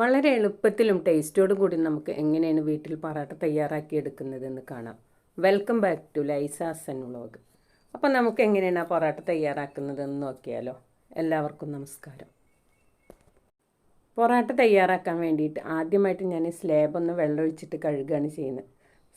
വളരെ എളുപ്പത്തിലും ടേസ്റ്റോടും കൂടി നമുക്ക് എങ്ങനെയാണ് വീട്ടിൽ പൊറാട്ട തയ്യാറാക്കി എടുക്കുന്നതെന്ന് കാണാം. വെൽക്കം ബാക്ക് ടു ലൈസാസൻ വ്ളോഗ് അപ്പോൾ നമുക്ക് എങ്ങനെയാണ് ആ പൊറാട്ട തയ്യാറാക്കുന്നതെന്ന് നോക്കിയാലോ. എല്ലാവർക്കും നമസ്കാരം. പൊറാട്ട തയ്യാറാക്കാൻ വേണ്ടിയിട്ട് ആദ്യമായിട്ട് ഞാൻ സ്ലാബ് ഒന്ന് വെള്ളമൊഴിച്ചിട്ട് കഴുകുകയാണ് ചെയ്യുന്നത്.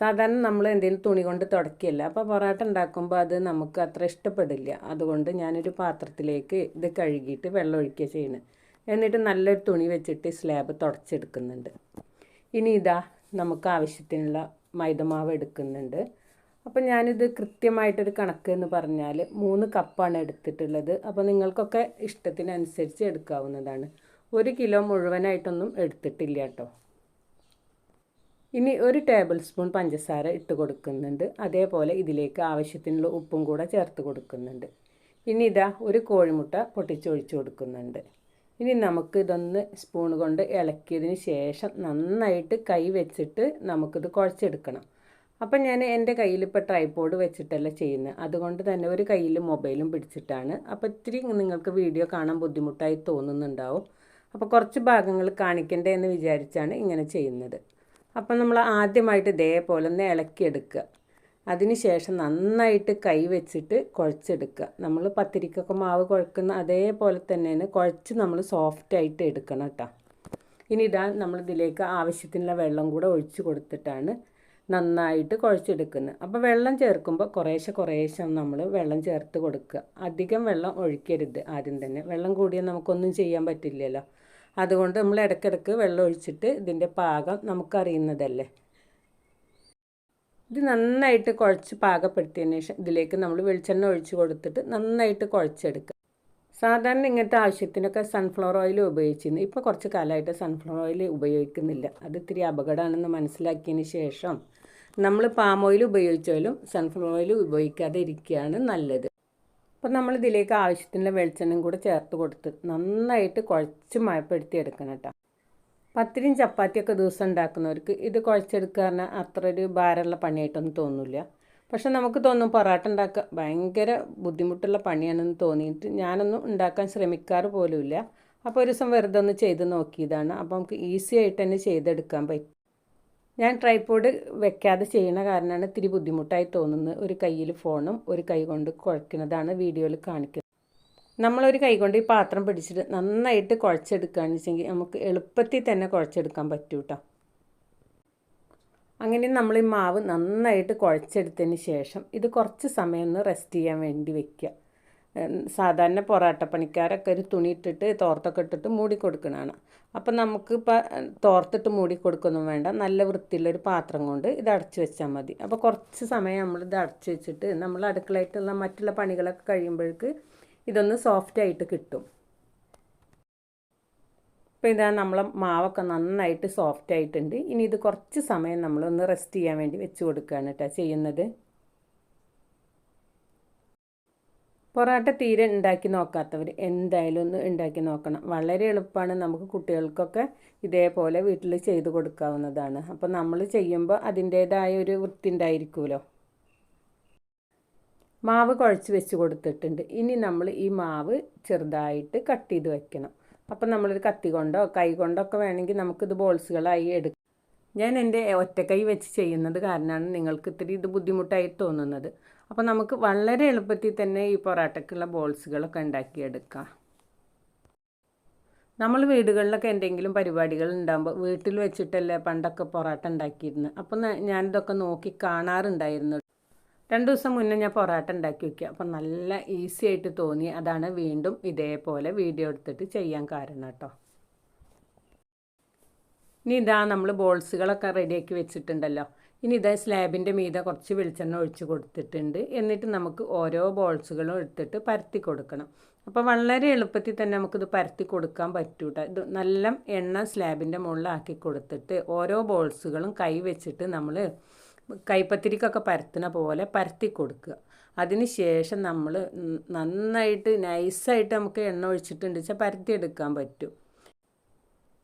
സാധാരണ നമ്മൾ എന്തെങ്കിലും തുണി കൊണ്ട് തുടക്കിയല്ല. അപ്പോൾ പൊറാട്ട ഉണ്ടാക്കുമ്പോൾ അത് നമുക്ക് അത്ര ഇഷ്ടപ്പെടില്ല. അതുകൊണ്ട് ഞാനൊരു പാത്രത്തിലേക്ക് ഇത് കഴുകിയിട്ട് വെള്ളം ഒഴിക്കുക ചെയ്യുന്നത്. എന്നിട്ട് നല്ലൊരു തുണി വെച്ചിട്ട് സ്ലാബ് തുടച്ചെടുക്കുന്നുണ്ട്. ഇനി ഇതാ നമുക്ക് ആവശ്യത്തിനുള്ള മൈദമാവ് എടുക്കുന്നുണ്ട്. അപ്പം ഞാനിത് കൃത്യമായിട്ടൊരു കണക്ക് എന്ന് പറഞ്ഞാൽ മൂന്ന് കപ്പാണ് എടുത്തിട്ടുള്ളത്. അപ്പോൾ നിങ്ങൾക്കൊക്കെ ഇഷ്ടത്തിനനുസരിച്ച് എടുക്കാവുന്നതാണ്. ഒരു കിലോ മുഴുവനായിട്ടൊന്നും എടുത്തിട്ടില്ല കേട്ടോ. ഇനി ഒരു ടേബിൾ സ്പൂൺ പഞ്ചസാര ഇട്ട് കൊടുക്കുന്നുണ്ട്. അതേപോലെ ഇതിലേക്ക് ആവശ്യത്തിനുള്ള ഉപ്പും കൂടെ ചേർത്ത് കൊടുക്കുന്നുണ്ട്. ഇനി ഇതാ ഒരു കോഴിമുട്ട പൊട്ടിച്ചൊഴിച്ച് കൊടുക്കുന്നുണ്ട്. ഇനി നമുക്ക് ഇതൊന്ന് സ്പൂൺ കൊണ്ട് ഇളക്കിയതിന് ശേഷം നന്നായിട്ട് കൈ വെച്ചിട്ട് നമുക്കിത് കുഴച്ചെടുക്കണം. അപ്പം ഞാൻ എന്റെ കയ്യിൽ ഇപ്പോൾ ട്രൈപോഡ് വെച്ചിട്ടല്ല ചെയ്യുന്നത് അതുകൊണ്ട് തന്നെ ഒരു കയ്യിൽ മൊബൈലും പിടിച്ചിട്ടാണ്. അപ്പോൾ ഇത്തിരി നിങ്ങൾക്ക് വീഡിയോ കാണാൻ ബുദ്ധിമുട്ടായി തോന്നുന്നുണ്ടാവും. അപ്പോൾ കുറച്ച് ഭാഗങ്ങൾ കാണിക്കണ്ടേ എന്ന് വിചാരിച്ചാണ് ഇങ്ങനെ ചെയ്യുന്നത്. അപ്പം നമ്മൾ ആദ്യമായിട്ട് ഇതേപോലെ ഒന്ന് ഇളക്കിയെടുക്കുക. അതിനുശേഷം നന്നായിട്ട് കൈ വെച്ചിട്ട് കുഴച്ചെടുക്കുക. നമ്മൾ പത്തിരിക്കൊക്കെ മാവ് കുഴക്കുന്ന അതേപോലെ തന്നെയാണ് കുഴച്ച് നമ്മൾ സോഫ്റ്റായിട്ട് എടുക്കണം കേട്ടോ ഇനി ഇതാ നമ്മൾ ഇതിലേക്ക് ആവശ്യത്തിനുള്ള വെള്ളം കൂടെ ഒഴിച്ച് കൊടുത്തിട്ടാണ് നന്നായിട്ട് കുഴച്ചെടുക്കുന്നത്. അപ്പോൾ വെള്ളം ചേർക്കുമ്പോൾ കുറേശ്ശെ കുറേശ്ശെ നമ്മൾ വെള്ളം ചേർത്ത് കൊടുക്കുക. അധികം വെള്ളം ഒഴിക്കരുത് ആദ്യം തന്നെ. വെള്ളം കൂടിയാൽ നമുക്കൊന്നും ചെയ്യാൻ പറ്റില്ലല്ലോ. അതുകൊണ്ട് നമ്മൾ ഇടയ്ക്കിടയ്ക്ക് വെള്ളം ഒഴിച്ചിട്ട് ഇതിന്റെ പാകം നമുക്കറിയുന്നതല്ലേ? ഇത് നന്നായിട്ട് കുഴച്ച് പാകപ്പെടുത്തിയതിന് ശേഷം ഇതിലേക്ക് നമ്മൾ വെളിച്ചെണ്ണ ഒഴിച്ച് കൊടുത്തിട്ട് നന്നായിട്ട് കുഴച്ചെടുക്കുക. സാധാരണ ഇങ്ങനത്തെ ആവശ്യത്തിനൊക്കെ സൺഫ്ലവർ ഓയിൽ ഉപയോഗിച്ചിരുന്നു. ഇപ്പോൾ കുറച്ച് കാലമായിട്ട് സൺഫ്ലവർ ഓയിൽ ഉപയോഗിക്കുന്നില്ല. അത് ഇത്തിരി അപകടമാണെന്ന് മനസ്സിലാക്കിയതിന് ശേഷം നമ്മൾ പാം ഓയിൽ ഉപയോഗിച്ചാലും സൺഫ്ലവർ ഓയിൽ ഉപയോഗിക്കാതെ ഇരിക്കുകയാണ് നല്ലത്. അപ്പോൾ നമ്മൾ ഇതിലേക്ക് ആവശ്യത്തിനുള്ള വെളിച്ചെണ്ണയും കൂടെ ചേർത്ത് കൊടുത്ത് നന്നായിട്ട് കുഴച്ച് മയപ്പെടുത്തി എടുക്കണം കേട്ടോ. പത്തിരിയും ചപ്പാത്തിയൊക്കെ ദിവസം ഉണ്ടാക്കുന്നവർക്ക് ഇത് കുഴച്ചെടുക്കുക പറഞ്ഞാൽ അത്ര ഒരു ഭാരമുള്ള പണിയായിട്ടൊന്നും തോന്നില്ല. പക്ഷെ നമുക്ക് തോന്നും പൊറാട്ട ഉണ്ടാക്കുക ഭയങ്കര ബുദ്ധിമുട്ടുള്ള പണിയാണെന്ന് തോന്നിയിട്ട് ഞാനൊന്നും ഉണ്ടാക്കാൻ ശ്രമിക്കാറ് പോലുമില്ല. അപ്പോൾ ഒരു ദിവസം വെറുതെ ഒന്ന് ചെയ്ത് നോക്കിയതാണ്. അപ്പോൾ നമുക്ക് ഈസി ആയിട്ട് തന്നെ ചെയ്തെടുക്കാൻ പറ്റും. ഞാൻ ട്രൈപോഡ് വെക്കാതെ ചെയ്യണ കാരണമാണ് ഇത്തിരി ബുദ്ധിമുട്ടായി തോന്നുന്നത്. ഒരു കയ്യിൽ ഫോണും ഒരു കൈ കൊണ്ട് കുഴക്കുന്നതാണ് വീഡിയോയിൽ കാണിക്കുന്നത്. നമ്മളൊരു കൈ കൊണ്ട് ഈ പാത്രം പിടിച്ചിട്ട് നന്നായിട്ട് കുഴച്ചെടുക്കുകയാണെന്ന് വെച്ചെങ്കിൽ നമുക്ക് എളുപ്പത്തിൽ തന്നെ കുഴച്ചെടുക്കാൻ പറ്റൂ കേട്ടോ അങ്ങനെ നമ്മൾ ഈ മാവ് നന്നായിട്ട് കുഴച്ചെടുത്തതിന് ശേഷം ഇത് കുറച്ച് സമയം ഒന്ന് റെസ്റ്റ് ചെയ്യാൻ വേണ്ടി വെക്കുക. സാധാരണ പൊറാട്ട പണിക്കാരൊക്കെ ഒരു തുണി ഇട്ടിട്ട് തോർത്തൊക്കെ ഇട്ടിട്ട് മൂടി കൊടുക്കണതാണ് അപ്പം ഇപ്പം തോർത്തിട്ട് മൂടി കൊടുക്കൊന്നും വേണ്ട. നല്ല വൃത്തിയുള്ളൊരു പാത്രം കൊണ്ട് ഇത് അടച്ചു വെച്ചാൽ മതി. അപ്പോൾ കുറച്ച് സമയം നമ്മൾ ഇത് അടച്ചു വെച്ചിട്ട് നമ്മൾ അടുക്കളയായിട്ടുള്ള മറ്റുള്ള പണികളൊക്കെ കഴിയുമ്പോഴേക്ക് ഇതൊന്ന് സോഫ്റ്റ് ആയിട്ട് കിട്ടും. അപ്പോൾ ഇതാ നമ്മൾ മാവൊക്കെ നന്നായിട്ട് സോഫ്റ്റ് ആയിട്ടുണ്ട്. ഇനി ഇത് കുറച്ച് സമയം നമ്മളൊന്ന് റെസ്റ്റ് ചെയ്യാൻ വേണ്ടി വെച്ച് കൊടുക്കുകയാണ് കേട്ടോ ചെയ്യുന്നത്. പൊറോട്ട തീരെ ഉണ്ടാക്കി നോക്കാത്തവർ എന്തായാലും ഒന്ന് ഉണ്ടാക്കി നോക്കണം. വളരെ എളുപ്പമാണ് നമുക്ക് കുട്ടികൾക്കൊക്കെ ഇതേപോലെ വീട്ടിൽ ചെയ്ത് കൊടുക്കാവുന്നതാണ്. അപ്പോൾ നമ്മൾ ചെയ്യുമ്പോൾ അതിന്റേതായ ഒരു വൃത്തി ഉണ്ടായിരിക്കുമല്ലോ. മാവ് കുഴച്ച് വെച്ച് കൊടുത്തിട്ടുണ്ട്. ഇനി നമ്മൾ ഈ മാവ് ചെറുതായിട്ട് കട്ട് ചെയ്ത് വെക്കണം. അപ്പം നമ്മളൊരു കത്തി കൊണ്ടോ കൈ കൊണ്ടോ ഒക്കെ വേണമെങ്കിൽ നമുക്കിത് ബോൾസുകളായി എടുക്കാം. ഞാൻ എന്റെ ഒറ്റക്കൈ വെച്ച് ചെയ്യുന്നത് കാരണമാണ് നിങ്ങൾക്ക് ഇത്തിരി ഇത് ബുദ്ധിമുട്ടായി തോന്നുന്നത്. അപ്പോൾ നമുക്ക് വളരെ എളുപ്പത്തിൽ തന്നെ ഈ പൊറാട്ടയ്ക്കുള്ള ബോൾസുകളൊക്കെ ഉണ്ടാക്കിയെടുക്കാം. നമ്മൾ വീടുകളിലൊക്കെ എന്തെങ്കിലും പരിപാടികൾ ഉണ്ടാകുമ്പോൾ വീട്ടിൽ വെച്ചിട്ടല്ലേ പണ്ടൊക്കെ പൊറാട്ട ഉണ്ടാക്കിയിരുന്നത്. അപ്പം ഞാനിതൊക്കെ നോക്കി കാണാറുണ്ടായിരുന്നു. രണ്ട് ദിവസം മുന്നേ ഞാൻ പൊറാട്ട ഉണ്ടാക്കി വയ്ക്കുക അപ്പം നല്ല ഈസി ആയിട്ട് തോന്നി. അതാണ് വീണ്ടും ഇതേപോലെ വീഡിയോ എടുത്തിട്ട് ചെയ്യാൻ കാരണം കേട്ടോ. ഇനി ഇതാ നമ്മൾ ബോൾസുകളൊക്കെ റെഡിയാക്കി വെച്ചിട്ടുണ്ടല്ലോ. ഇനി ഇതാ സ്ലാബിന്റെ മീതെ കുറച്ച് വെളിച്ചെണ്ണ ഒഴിച്ച് കൊടുത്തിട്ടുണ്ട്. എന്നിട്ട് നമുക്ക് ഓരോ ബോൾസുകളും എടുത്തിട്ട് പരത്തി കൊടുക്കണം. അപ്പോൾ വളരെ എളുപ്പത്തിൽ തന്നെ നമുക്കിത് പരത്തി കൊടുക്കാൻ പറ്റൂട്ടോ ഇത് നല്ല എണ്ണ സ്ലാബിന്റെ മുകളിലാക്കി കൊടുത്തിട്ട് ഓരോ ബോൾസുകളും കൈ വെച്ചിട്ട് നമ്മൾ കൈപ്പത്തിരിക്കൊക്കെ പരത്തുന്ന പോലെ പരത്തി കൊടുക്കുക. അതിന് ശേഷം നമ്മൾ നന്നായിട്ട് നൈസായിട്ട് നമുക്ക് എണ്ണ ഒഴിച്ചിട്ടുണ്ട് വെച്ചാൽ പരത്തിയെടുക്കാൻ പറ്റും.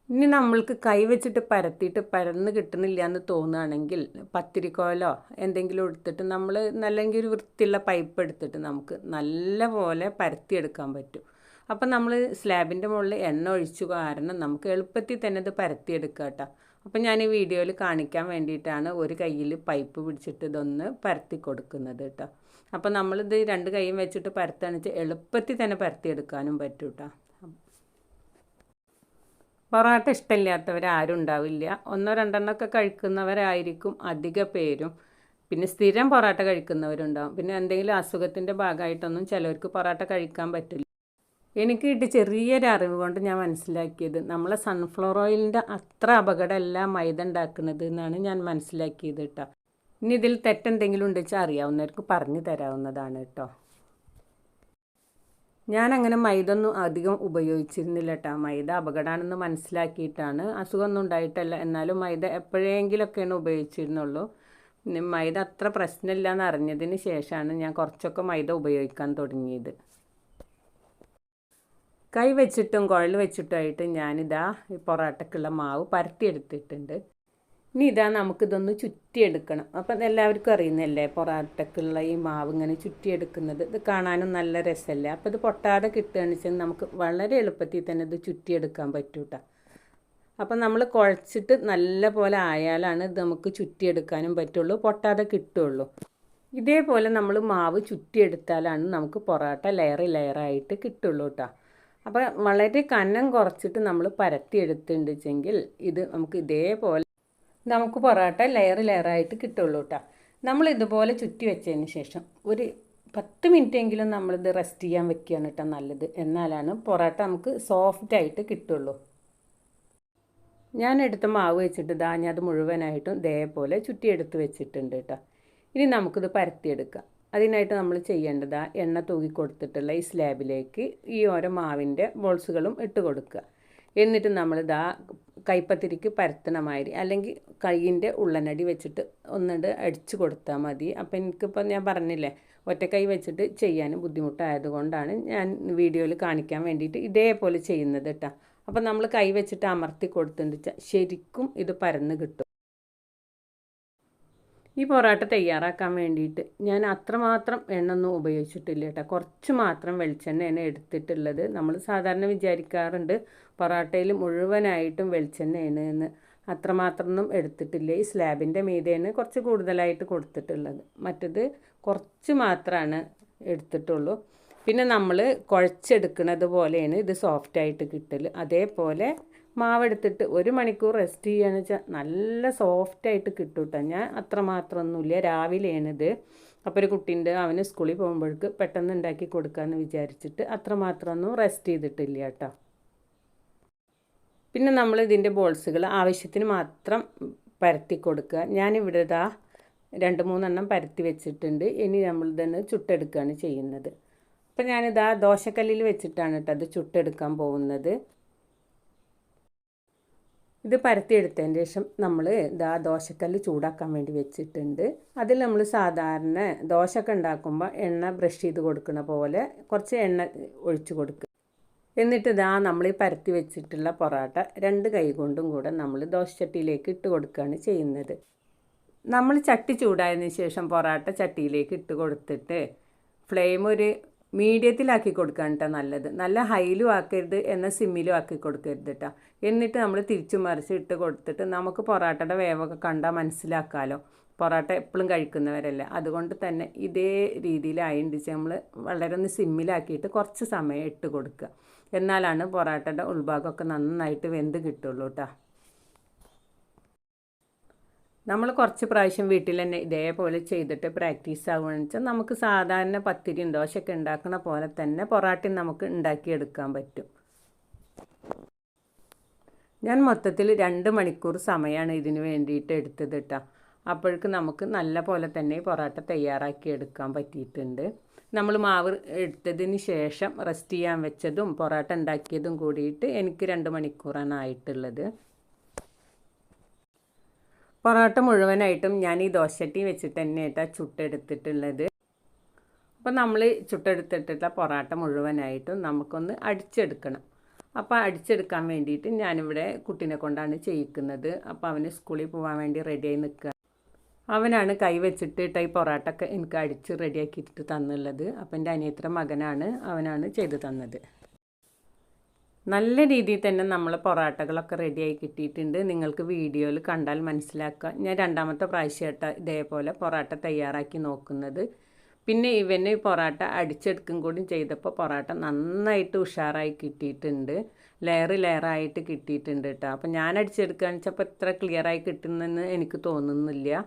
ഇനി നമ്മൾക്ക് കൈ വെച്ചിട്ട് പരത്തിയിട്ട് പരന്ന് കിട്ടുന്നില്ല എന്ന് തോന്നുകയാണെങ്കിൽ പത്തിരിക്കോലോ എന്തെങ്കിലും എടുത്തിട്ട് നമ്മൾ നല്ലെങ്കിൽ ഒരു വൃത്തിയുള്ള പൈപ്പ് എടുത്തിട്ട് നമുക്ക് നല്ല പോലെ പരത്തിയെടുക്കാൻ പറ്റും. അപ്പം നമ്മൾ സ്ലാബിന്റെ മുകളിൽ എണ്ണ ഒഴിച്ചു കാരണം നമുക്ക് എളുപ്പത്തിൽ തന്നെ ഇത് പരത്തിയെടുക്കാം കേട്ടോ അപ്പം ഞാൻ ഈ വീഡിയോയിൽ കാണിക്കാൻ വേണ്ടിയിട്ടാണ് ഒരു കയ്യിൽ പൈപ്പ് പിടിച്ചിട്ട് ഇതൊന്ന് പരത്തി കൊടുക്കുന്നത് കേട്ടോ അപ്പം നമ്മളിത് രണ്ട് കൈയും വെച്ചിട്ട് പരത്താണെന്ന് എളുപ്പത്തിൽ തന്നെ പരത്തിയെടുക്കാനും പറ്റും കേട്ടോ പൊറോട്ട ഇഷ്ടമില്ലാത്തവർ ആരും ഉണ്ടാവില്ല. ഒന്നോ രണ്ടെണ്ണമൊക്കെ കഴിക്കുന്നവരായിരിക്കും അധിക പേരും. പിന്നെ സ്ഥിരം പൊറോട്ട കഴിക്കുന്നവരുണ്ടാവും. പിന്നെ എന്തെങ്കിലും അസുഖത്തിന്റെ ഭാഗമായിട്ടൊന്നും ചിലവർക്ക് പൊറോട്ട കഴിക്കാൻ പറ്റില്ല. എനിക്ക് കിട്ടിയ ചെറിയൊരു അറിവ് കൊണ്ട് ഞാൻ മനസ്സിലാക്കിയത് നമ്മളെ സൺഫ്ലവർ ഓയിലിന്റെ അത്ര അപകടമല്ല മൈദ ഉണ്ടാക്കുന്നത് എന്നാണ് ഞാൻ മനസ്സിലാക്കിയത് കേട്ടോ ഇനി ഇതിൽ തെറ്റെന്തെങ്കിലും ഉണ്ടെച്ചാൽ അറിയാവുന്നവർക്ക് പറഞ്ഞു തരാവുന്നതാണ് കേട്ടോ ഞാനങ്ങനെ മൈദ ഒന്നും അധികം ഉപയോഗിച്ചിരുന്നില്ല കേട്ടോ മൈദ അപകടമാണെന്ന് മനസ്സിലാക്കിയിട്ടാണ്. അസുഖമൊന്നും ഉണ്ടായിട്ടല്ല. എന്നാലും മൈദ എപ്പോഴെങ്കിലൊക്കെയാണ് ഉപയോഗിച്ചിരുന്നുള്ളൂ. മൈദ അത്ര പ്രശ്നമില്ല എന്ന് അറിഞ്ഞതിന് ശേഷമാണ് ഞാൻ കുറച്ചൊക്കെ മൈദ ഉപയോഗിക്കാൻ തുടങ്ങിയത്. കൈ വെച്ചിട്ടും കുഴൽ വെച്ചിട്ടുമായിട്ട് ഞാനിതാ ഈ പൊറോട്ടക്കുള്ള മാവ് പരത്തിയെടുത്തിട്ടുണ്ട്. ഇനി ഇതാ നമുക്കിതൊന്ന് ചുറ്റിയെടുക്കണം. അപ്പം എല്ലാവർക്കും അറിയുന്നല്ലേ പൊറാട്ടക്കുള്ള ഈ മാവ് ഇങ്ങനെ ചുറ്റിയെടുക്കുന്നത്? ഇത് കാണാനും നല്ല രസമല്ലേ? അപ്പോൾ ഇത് പൊട്ടാതെ കിട്ടുകയാണെന്ന് വെച്ചാൽ നമുക്ക് വളരെ എളുപ്പത്തിൽ തന്നെ ഇത് ചുറ്റിയെടുക്കാൻ പറ്റൂട്ട. അപ്പം നമ്മൾ കുഴച്ചിട്ട് നല്ല പോലെ ആയാലാണ് ഇത് നമുക്ക് ചുറ്റിയെടുക്കാനും പറ്റുള്ളൂ പൊട്ടാതെ കിട്ടുള്ളൂ ഇതേപോലെ നമ്മൾ മാവ് ചുറ്റിയെടുത്താലാണ് നമുക്ക് പൊറോട്ട ലെയർ ലെയറായിട്ട് കിട്ടുള്ളൂ കേട്ടോ അപ്പോൾ വളരെ കനം കുറച്ചിട്ട് നമ്മൾ പരത്തി പരത്തിയെടുത്തിട്ടുണ്ടെങ്കിൽ ഇത് നമുക്ക് ഇതേപോലെ നമുക്ക് പൊറോട്ട ലെയർ ലെയറായിട്ട് കിട്ടുള്ളൂ കേട്ടോ നമ്മൾ ഇതുപോലെ ചുറ്റി വെച്ചതിന് ശേഷം ഒരു പത്ത് മിനിറ്റ് എങ്കിലും നമ്മളിത് റെസ്റ്റ് ചെയ്യാൻ വെക്കുകയാണ് കേട്ടോ നല്ലത്. എന്നാലാണ് പൊറോട്ട നമുക്ക് സോഫ്റ്റ് ആയിട്ട് കിട്ടുള്ളൂ. ഞാൻ എടുത്ത മാവ് വെച്ചിട്ട് ധാന്യം അത് മുഴുവനായിട്ടും ഇതേപോലെ ചുറ്റിയെടുത്ത് വെച്ചിട്ടുണ്ട് കേട്ടോ ഇനി നമുക്കിത് പരത്തിയെടുക്കാം. അതിനായിട്ട് നമ്മൾ ചെയ്യേണ്ടത് ആ എണ്ണ തൂകി കൊടുത്തിട്ടുള്ള ഈ സ്ലാബിലേക്ക് ഈ ഓരോ മാവിന്റെ ബോൾസുകളും ഇട്ട് കൊടുക്കുക. എന്നിട്ട് നമ്മളിതാ കൈപ്പത്തിരിക്ക് പരത്തണമാതിരി അല്ലെങ്കിൽ കൈയിന്റെ ഉള്ളനടി വെച്ചിട്ട് ഒന്നിട്ട് അടിച്ചു കൊടുത്താൽ മതി. അപ്പം എനിക്കിപ്പോൾ ഞാൻ പറഞ്ഞില്ലേ ഒറ്റ കൈ വെച്ചിട്ട് ചെയ്യാൻ ബുദ്ധിമുട്ടായതുകൊണ്ടാണ് ഞാൻ വീഡിയോയിൽ കാണിക്കാൻ വേണ്ടിയിട്ട് ഇതേപോലെ ചെയ്യുന്നത് കേട്ടോ. അപ്പം നമ്മൾ കൈ വെച്ചിട്ട് അമർത്തി കൊടുത്തിട്ട് ശരിക്കും ഇത് പരന്ന് കിട്ടും. ഈ പൊറോട്ട തയ്യാറാക്കാൻ വേണ്ടിയിട്ട് ഞാൻ അത്രമാത്രം എണ്ണൊന്നും ഉപയോഗിച്ചിട്ടില്ല കേട്ടോ. കുറച്ച് മാത്രം വെളിച്ചെണ്ണയാണ് എടുത്തിട്ടുള്ളത്. നമ്മൾ സാധാരണ വിചാരിക്കാറുണ്ട് പൊറോട്ടയിൽ മുഴുവനായിട്ടും വെളിച്ചെണ്ണയാണ് എന്ന്. അത്രമാത്രമൊന്നും എടുത്തിട്ടില്ല. ഈ സ്ലാബിന്റെ മീതെയാണ് കുറച്ച് കൂടുതലായിട്ട് കൊടുത്തിട്ടുള്ളത്. മറ്റത് കുറച്ച് മാത്രമാണ് എടുത്തിട്ടുള്ളൂ. പിന്നെ നമ്മൾ കുഴച്ചെടുക്കുന്നത് പോലെയാണ് ഇത് സോഫ്റ്റായിട്ട് കിട്ടൽ അതേപോലെ മാവെടുത്തിട്ട് ഒരു മണിക്കൂർ റെസ്റ്റ് ചെയ്യുകയെന്ന് വെച്ചാൽ നല്ല സോഫ്റ്റായിട്ട് കിട്ടും കേട്ടോ ഞാൻ അത്രമാത്രമൊന്നുമില്ല രാവിലെയാണിത്. അപ്പോൾ ഒരു കുട്ടീന്റെ അവന് സ്കൂളിൽ പോകുമ്പോഴേക്ക് പെട്ടെന്ന് ഉണ്ടാക്കി കൊടുക്കാമെന്ന് വിചാരിച്ചിട്ട് അത്രമാത്രമൊന്നും റെസ്റ്റ് ചെയ്തിട്ടില്ല കേട്ടോ പിന്നെ നമ്മൾ ഇതിന്റെ ബോൾസുകൾ ആവശ്യത്തിന് മാത്രം പരത്തി കൊടുക്കുക. ഞാനിവിടെ ഇതാ രണ്ട് മൂന്നെണ്ണം പരത്തി വെച്ചിട്ടുണ്ട്. ഇനി നമ്മൾ ഇതൊന്ന് ചുട്ടെടുക്കുകയാണ് ചെയ്യുന്നത്. അപ്പം ഞാനിതാ ദോശക്കല്ലിൽ വെച്ചിട്ടാണ് കേട്ടോ അത് ചുട്ടെടുക്കാൻ പോകുന്നത്. ഇത് പരത്തിയെടുത്തതിന് ശേഷം നമ്മൾ ഇതാ ദോശക്കല്ല് ചൂടാക്കാൻ വേണ്ടി വെച്ചിട്ടുണ്ട്. അതിൽ നമ്മൾ സാധാരണ ദോശയൊക്കെ ഉണ്ടാക്കുമ്പോൾ എണ്ണ ബ്രഷ് ചെയ്ത് കൊടുക്കുന്ന പോലെ കുറച്ച് എണ്ണ ഒഴിച്ച് കൊടുക്കുക എന്നിട്ട് ഇതാ നമ്മൾ ഈ പരത്തി വെച്ചിട്ടുള്ള പൊറോട്ട രണ്ട് കൈ കൊണ്ടും കൂടെ നമ്മൾ ദോശച്ചട്ടിയിലേക്ക് ഇട്ട് കൊടുക്കുകയാണ് ചെയ്യുന്നത്. നമ്മൾ ചട്ടി ചൂടായതിന് ശേഷം പൊറോട്ട ചട്ടിയിലേക്ക് ഇട്ട് കൊടുത്തിട്ട് ഫ്ലെയിം ഒരു മീഡിയത്തിലാക്കി കൊടുക്കാൻ കേട്ടോ നല്ലത്. നല്ല ഹൈയിലും ആക്കരുത് എന്നാൽ സിമ്മിലും ആക്കി കൊടുക്കരുത് കേട്ടോ എന്നിട്ട് നമ്മൾ തിരിച്ചു മറിച്ച് ഇട്ട് കൊടുത്തിട്ട് നമുക്ക് പൊറാട്ടയുടെ വേവൊക്കെ കണ്ടാൽ മനസ്സിലാക്കാമല്ലോ പൊറോട്ട എപ്പോഴും കഴിക്കുന്നവരല്ല. അതുകൊണ്ട് തന്നെ ഇതേ രീതിയിലായിട്ട് നമ്മൾ വളരെ ഒന്ന് സിമ്മിലാക്കിയിട്ട് കുറച്ച് സമയം ഇട്ട് കൊടുക്കുക എന്നാലാണ് പൊറാട്ടയുടെ ഉൾഭാഗമൊക്കെ നന്നായിട്ട് വെന്ത് കിട്ടുള്ളൂ കേട്ടോ നമ്മൾ കുറച്ച് പ്രാവശ്യം വീട്ടിൽ തന്നെ ഇതേപോലെ ചെയ്തിട്ട് പ്രാക്ടീസ് ആവുകയെന്ന് വെച്ചാൽ നമുക്ക് സാധാരണ പത്തിരിയും ദോശയൊക്കെ ഉണ്ടാക്കുന്ന പോലെ തന്നെ പൊറാട്ടയും നമുക്ക് ഉണ്ടാക്കിയെടുക്കാൻ പറ്റും. ഞാൻ മൊത്തത്തിൽ രണ്ട് മണിക്കൂർ സമയമാണ് ഇതിന് വേണ്ടിയിട്ട് എടുത്തത് കേട്ടോ. അപ്പോഴേക്ക് നമുക്ക് നല്ല പോലെ തന്നെ പൊറോട്ട തയ്യാറാക്കി എടുക്കാൻ പറ്റിയിട്ടുണ്ട്. നമ്മൾ മാവ് എടുത്തതിന് ശേഷം റെസ്റ്റ് ചെയ്യാൻ വെച്ചതും പൊറോട്ട ഉണ്ടാക്കിയതും കൂടിയിട്ട് എനിക്ക് രണ്ട് മണിക്കൂറാണ് ആയിട്ടുള്ളത്. പൊറോട്ട മുഴുവനായിട്ടും ഞാൻ ഈ ദോശട്ടി വെച്ചിട്ട് തന്നെ കേട്ടോ ചുട്ടെടുത്തിട്ടുള്ളത്. അപ്പോൾ നമ്മൾ ചുട്ടെടുത്തിട്ടുള്ള പൊറോട്ട മുഴുവനായിട്ടും നമുക്കൊന്ന് അടിച്ചെടുക്കണം. അപ്പോൾ അടിച്ചെടുക്കാൻ വേണ്ടിയിട്ട് ഞാനിവിടെ കുട്ടീനെ കൊണ്ടാണ് ചെയ്യിക്കുന്നത്. അപ്പോൾ അവന് സ്കൂളിൽ പോകാൻ വേണ്ടി റെഡിയായി നിൽക്കുക അവനാണ് കൈ വെച്ചിട്ട് ഈ പൊറോട്ടൊക്കെ എനിക്ക് അടിച്ച് റെഡിയാക്കിയിട്ട് തന്നുള്ളത്. അപ്പം എന്റെ അനിയത്ര മകനാണ് അവനാണ് ചെയ്തു തന്നത്. നല്ല രീതിയിൽ തന്നെ നമ്മൾ പൊറാട്ടകളൊക്കെ റെഡിയായി കിട്ടിയിട്ടുണ്ട്. നിങ്ങൾക്ക് വീഡിയോയിൽ കണ്ടാൽ മനസ്സിലാക്കുക. ഞാൻ രണ്ടാമത്തെ പ്രാവശ്യമായിട്ട് ഇതേപോലെ പൊറാട്ട തയ്യാറാക്കി നോക്കുന്നത്. പിന്നെ ഇവന് പൊറാട്ട അടിച്ചെടുക്കും കൂടി ചെയ്തപ്പോൾ പൊറാട്ട നന്നായിട്ട് ഉഷാറായി കിട്ടിയിട്ടുണ്ട്. ലെയർ ലെയറായിട്ട് കിട്ടിയിട്ടുണ്ട് കേട്ടോ. അപ്പോൾ ഞാൻ അടിച്ചെടുക്കുകയെന്ന് വെച്ചാൽ അപ്പോൾ ഇത്ര ക്ലിയറായി കിട്ടുന്നെന്ന് എനിക്ക് തോന്നുന്നില്ല.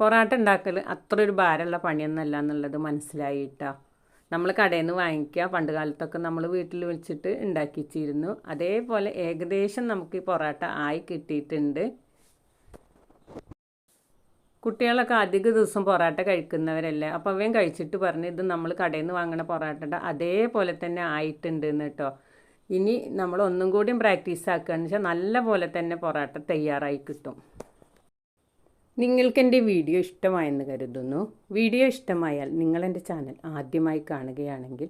പൊറാട്ട ഉണ്ടാക്കൽ അത്ര ഒരു ഭാരമുള്ള പണിയൊന്നുമല്ല എന്നുള്ളത് മനസ്സിലായിട്ടാ നമ്മൾ കടയിൽ നിന്ന് വാങ്ങിക്കുക പണ്ട് കാലത്തൊക്കെ നമ്മൾ വീട്ടിൽ വെച്ചിട്ട് ഉണ്ടാക്കിച്ചിരുന്നു അതേപോലെ ഏകദേശം നമുക്ക് ഈ പൊറോട്ട ആയി കിട്ടിയിട്ടുണ്ട്. കുട്ടികളൊക്കെ അധിക ദിവസം പൊറാട്ട കഴിക്കുന്നവരല്ലേ? അപ്പോൾ അവൻ കഴിച്ചിട്ട് പറഞ്ഞ് ഇത് നമ്മൾ കടയിൽ നിന്ന് വാങ്ങണ പൊറാട്ടയുടെ അതേപോലെ തന്നെ ആയിട്ടുണ്ട് എന്ന് കേട്ടോ. ഇനി നമ്മൾ ഒന്നും കൂടിയും പ്രാക്ടീസ് ആക്കുകയെന്ന് വെച്ചാൽ നല്ല പോലെ തന്നെ പൊറാട്ട തയ്യാറായി കിട്ടും. നിങ്ങൾക്ക് എന്റെ വീഡിയോ ഇഷ്ടമായെന്ന് കരുതുന്നു. വീഡിയോ ഇഷ്ടമായാൽ നിങ്ങളെന്റെ ചാനൽ ആദ്യമായി കാണുകയാണെങ്കിൽ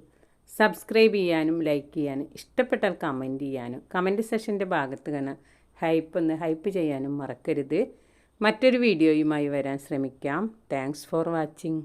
സബ്സ്ക്രൈബ് ചെയ്യാനും ലൈക്ക് ചെയ്യാനും ഇഷ്ടപ്പെട്ടാൽ കമന്റ് ചെയ്യാനും കമന്റ് സെഷന്റെ ഭാഗത്ത് കാണാൻ ഹൈപ്പ് ഒന്ന് ഹൈപ്പ് ചെയ്യാനും മറക്കരുത്. മറ്റൊരു വീഡിയോയുമായി വരാൻ ശ്രമിക്കാം. Thanks for watching.